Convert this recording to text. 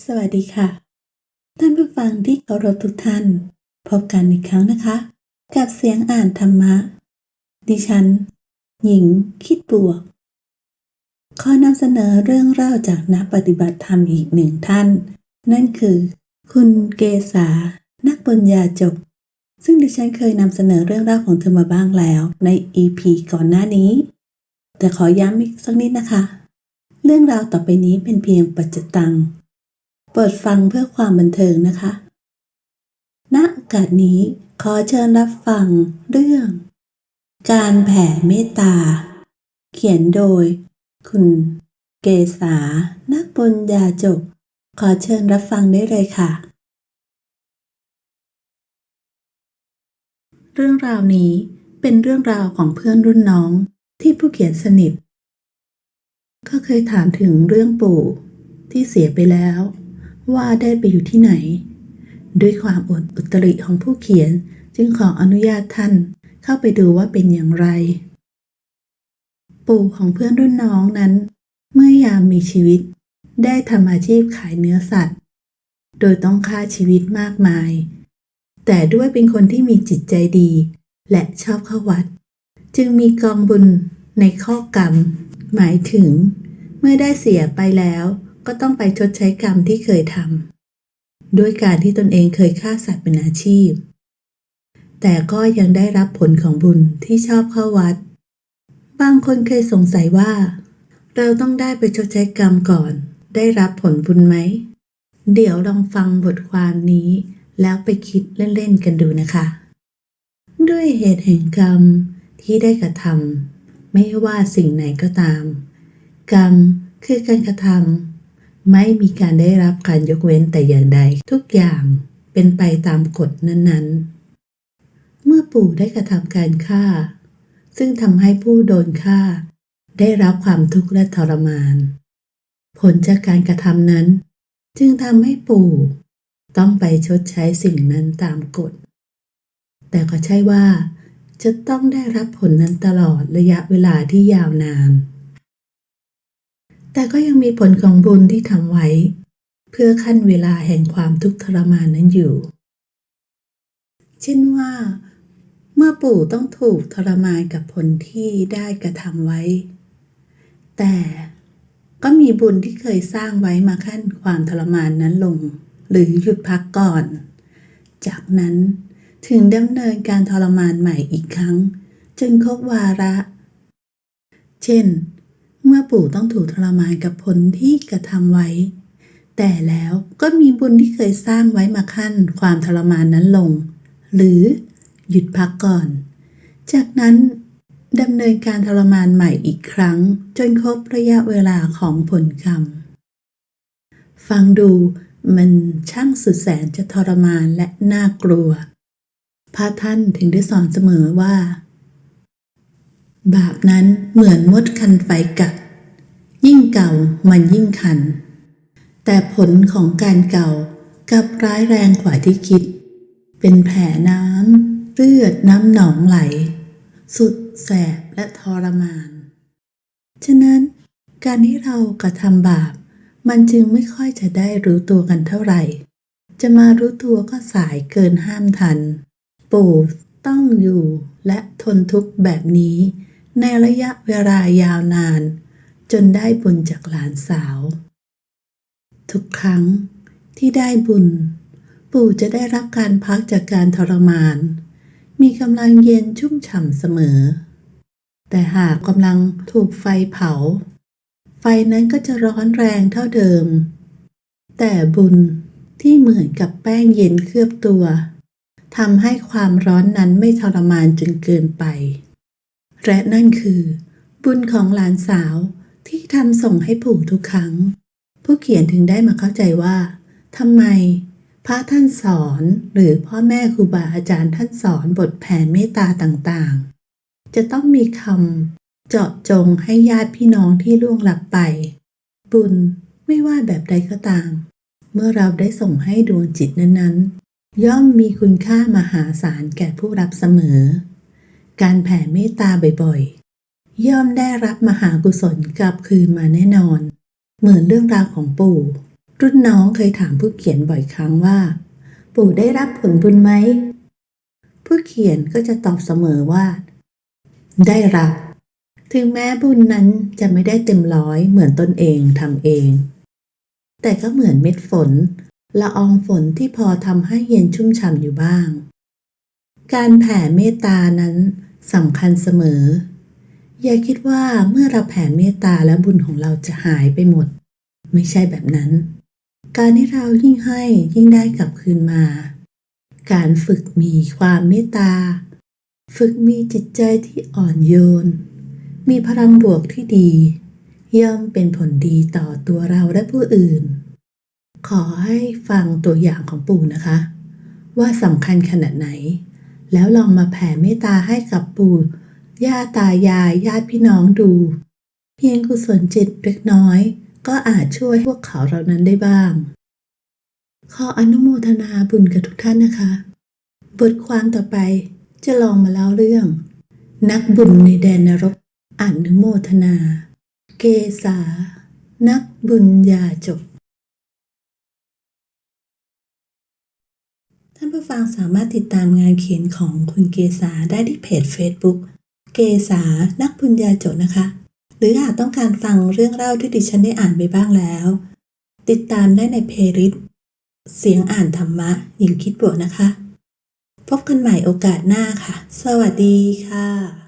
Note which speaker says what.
Speaker 1: สวัสดีค่ะ ท่านผู้ฟังที่เคารพทุกท่าน พบกันอีกครั้งนะคะ กับเสียงอ่านธรรมะ ดิฉัน หญิง คิดบวก ขอนำเสนอเรื่องเล่าจากนักปฏิบัติธรรมอีกหนึ่งท่าน นั่นคือ คุณเกษา นักปัญญาจบ ซึ่งดิฉันเคยนำเสนอเรื่องราวของเธอมาบ้างแล้วใน EP ก่อนหน้านี้ แต่ขอย้ำอีกสักนิดนะคะ เรื่องราวต่อไปนี้เป็นเพียงปัจจตัง เปิดฟังเพื่อความบันเทิงนะคะ ณ โอกาสนี้ขอเชิญรับฟังเรื่อง การแผ่เมตตา เขียนโดย คุณ เกษา นักปัญญาจบ ขอเชิญรับฟังได้เลยค่ะ เรื่องราวนี้เป็นเรื่องราวของเพื่อนรุ่นน้องที่ผู้เขียนสนิท ก็เคยถามถึงเรื่องปู่ที่เสียไปแล้ว ว่าได้ไปอยู่ที่ไหน ด้วยความอดอุตริของผู้เขียนจึงขออนุญาตท่านเข้าไปดูว่าเป็นอย่างไร ปู่ของเพื่อนรุ่นน้องนั้น เมื่อยามมีชีวิต ได้ทำอาชีพขายเนื้อสัตว์ โดยต้องฆ่าชีวิตมากมาย แต่ด้วยเป็นคนที่มีจิตใจดี และชอบเข้าวัด จึงมีกองบุญในข้อกรรม หมายถึง เมื่อได้เสียไปแล้ว ก็ต้องไปชดใช้กรรมที่เคยทำด้วยการที่ตนเองเคยฆ่าสัตว์เป็นอาชีพ แต่ก็ยังได้รับผลของบุญที่ชอบเข้าวัด บางคนเคยสงสัยว่า เราต้องได้ไปชดใช้กรรมก่อน ได้รับผลบุญไหม เดี๋ยวลองฟังบทความนี้ แล้วไปคิดเล่นๆกันดูนะคะ ด้วยเหตุแห่งกรรมที่ได้กระทำไม่ว่าสิ่งไหนก็ตาม กรรมคือการกระทำ ไม่มีการได้รับการยกเว้นแต่อย่างใด ทุกอย่างเป็นไปตามกฎนั้นๆ เมื่อปู่ได้กระทำการฆ่า ซึ่งทำให้ผู้โดนฆ่า ได้รับความทุกข์และทรมาน ผลจากการกระทำนั้น จึงทำให้ปู่ ต้องไปชดใช้สิ่งนั้นตามกฎ แต่ก็ใช่ว่า จะต้องได้รับผลนั้นตลอดระยะเวลาที่ยาวนาน แต่ก็ยังมีผลของบุญที่ทำไว้ เพื่อขั้นเวลาแห่งความทุกข์ทรมานนั้นอยู่ เช่นว่า เมื่อปู่ต้องถูกทรมานกับผลที่ได้กระทำไว้ แต่ก็มีบุญที่เคยสร้างไว้มาขั้นความทรมานนั้นลง หรือหยุดพักก่อน จากนั้นถึงดำเนินการทรมานใหม่อีกครั้ง จนครบวาระ เช่น เมื่อปู่ต้องถูกทรมานกับผลที่กระทำไว้ แต่แล้วก็มีบุญที่เคยสร้างไว้มาขั้นความทรมานนั้นลง หรือหยุดพักก่อน จากนั้นดำเนินการทรมานใหม่อีกครั้ง จนครบระยะเวลาของผลกรรม ฟังดูมันช่างสุดแสนจะทรมานและน่ากลัว พระท่านถึงได้สอนเสมอว่า บาปนั้นเหมือนมดคันไฟกัด ยิ่งเก่ามันยิ่งคัน แต่ผลของการเก่ากับร้ายแรงกว่าที่คิด เป็นแผลน้ำเลือดน้ำหนองไหล สุดแสบและทรมาน ฉะนั้นการที่เรากระทำบาป มันจึงไม่ค่อยจะได้รู้ตัวกันเท่าไหร่ จะมารู้ตัวก็สายเกินห้ามทัน ปู่ต้องอยู่และทนทุกข์แบบนี้ ในระยะเวลายาวนาน จนได้บุญจากหลานสาว ทุกครั้งที่ได้บุญ ปู่จะได้รับการพักจากการทรมาน มีกำลังเย็นชุ่มฉ่ำเสมอ แต่หากกำลังถูกไฟเผา ไฟนั้นก็จะร้อนแรงเท่าเดิม แต่บุญที่เหมือนกับแป้งเย็นเคลือบตัวทำให้ความร้อนนั้นไม่ทรมานจนเกินไป และนั่นคือ บุญของหลานสาวที่ทำส่งให้ปู่ทุกครั้ง ผู้เขียนถึงได้มาเข้าใจว่าทำไม พระท่านสอนหรือพ่อแม่ครูบาอาจารย์ท่านสอนบทแผ่เมตตาต่างๆ จะต้องมีคำเจาะจงให้ญาติพี่น้องที่ล่วงลับไป บุญไม่ว่าแบบใดก็ตาม เมื่อเราได้ส่งให้ดวงจิตนั้นๆ ย่อมมีคุณค่ามหาศาลแก่ผู้รับเสมอ การแผ่เมตตาบ่อยๆ ย่อมได้รับมหากุศลกลับคืนมาแน่นอน เหมือนเรื่องราวของปู่ รุ่นน้องเคยถามผู้เขียนบ่อยครั้งว่า ปู่ได้รับผลบุญไหม ผู้เขียนก็จะตอบเสมอว่า ได้รับ ถึงแม้บุญนั้นจะไม่ได้เต็มร้อยเหมือนตนเองทำเอง แต่ก็เหมือนเม็ดฝนละอองฝนที่พอทำให้เย็นชุ่มฉ่ำอยู่บ้าง การแผ่เมตตานั้นสำคัญเสมอ อย่าคิดว่าเมื่อเราแผ่เมตตาแล้วบุญของเราจะหายไปหมด ไม่ใช่แบบนั้น การที่เรายิ่งให้ยิ่งได้กลับคืนมา การฝึกมีความเมตตา ฝึกมีจิตใจที่อ่อนโยน มีพลังบวกที่ดี ย่อมเป็นผลดีต่อตัวเราและผู้อื่น ขอให้ฟังตัวอย่างของปู่นะคะ ว่าสำคัญขนาดไหน แล้วลองมาแผ่เมตตาให้กับปู่ย่าตายายญาติพี่น้องดู เพียงกุศลจิตเล็กน้อย ก็อาจช่วยพวกเขาเหล่านั้นได้บ้าง ขออนุโมทนาบุญกับทุกท่านนะคะ บทความต่อไปจะลองมาเล่าเรื่อง นักบุญในแดนนรกอนุโมทนา เกษานักบุญญาจบานผู้ฟังสามารถติดตามงานเขียนของคุณเกษาได้ที่เพจ Facebook เกษานักบุญญาโจนะคะ หรือหากต้องการฟังเรื่องเล่าที่ดิฉันได้อ่านไปบ้างแล้ว ติดตามได้ในเพลย์ลิสต์เสียงอ่านธรรมะหญิงคิดบวกนะคะ พบกันใหม่โอกาสหน้าค่ะ สวัสดีค่ะ